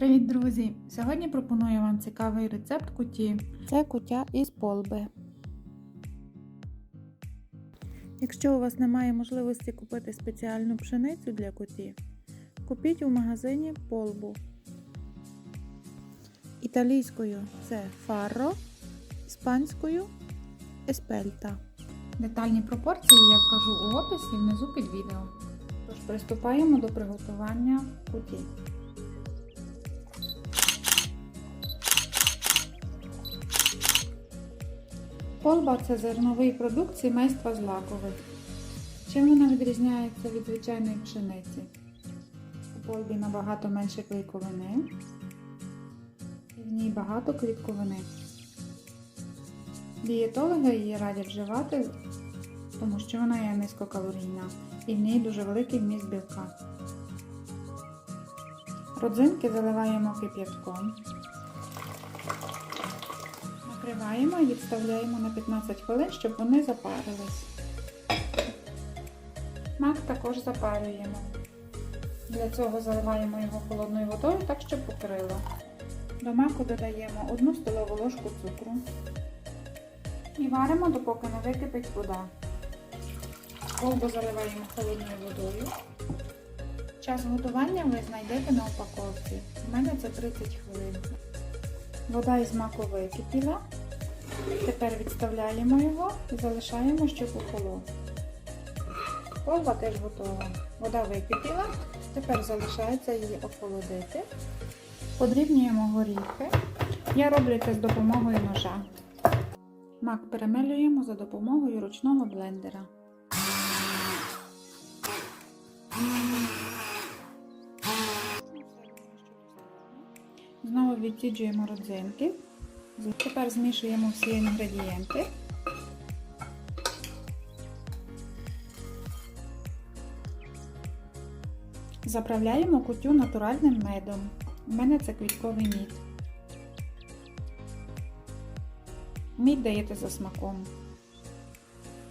Привіт, друзі! Сьогодні пропоную вам цікавий рецепт куті. Це куття із полби. Якщо у вас немає можливості купити спеціальну пшеницю для куті, купіть у магазині полбу. Італійською це фарро, іспанською еспельта. Детальні пропорції я вкажу у описі внизу під відео. Тож приступаємо до приготування куті. Полба це зерновий продукт сімейства злакових. Чим вона відрізняється від звичайної пшениці? У полбі набагато менше клейковини і в ній багато клітковини. Дієтологи її радять вживати, тому що вона є низькокалорійна і в ній дуже великий вміст білка. Родзинки заливаємо кип'ятком. Накриваємо і відставляємо на 15 хвилин, щоб вони запарились. Мак також запарюємо. Для цього заливаємо його холодною водою, так щоб покрило. До маку додаємо 1 столову ложку цукру і варимо, допоки не википить вода. Колбу заливаємо холодною водою. Час готування ви знайдете на упаковці. У мене це 30 хвилин. Вода із маку википіла. Тепер відставляємо його і залишаємо, щоб охолов. Колба теж готова. Вода википіла. Тепер залишається її охолодити. Подрібнюємо горіхи. Я роблю це з допомогою ножа. Мак перемелюємо за допомогою ручного блендера. Знову відтіджуємо родзинки. Тепер змішуємо всі інгредієнти. Заправляємо кутю натуральним медом. У мене це квітковий мід. Мід даєте за смаком.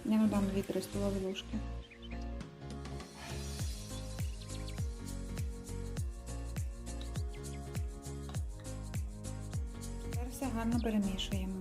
Я додам 2-3 столові ложки. Все гарно перемішуємо.